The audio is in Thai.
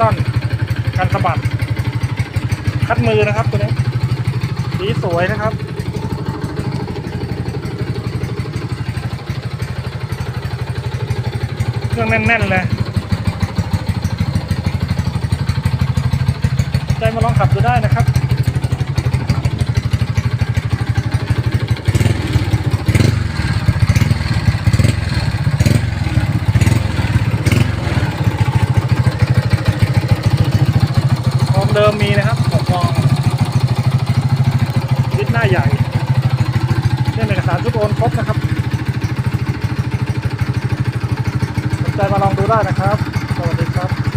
ตันกันสะบัด คัดมือนะครับตัวนี้ สีสวยนะครับเครื่องแน่นๆเลยใจมาลองขับดูได้นะครับ เดิมมีนะครับผมมองยึดหน้าใหญ่เรื่องเอกสารทุกโอนครบนะครับสนใจมาลองดูได้นะครับ สวัสดีครับ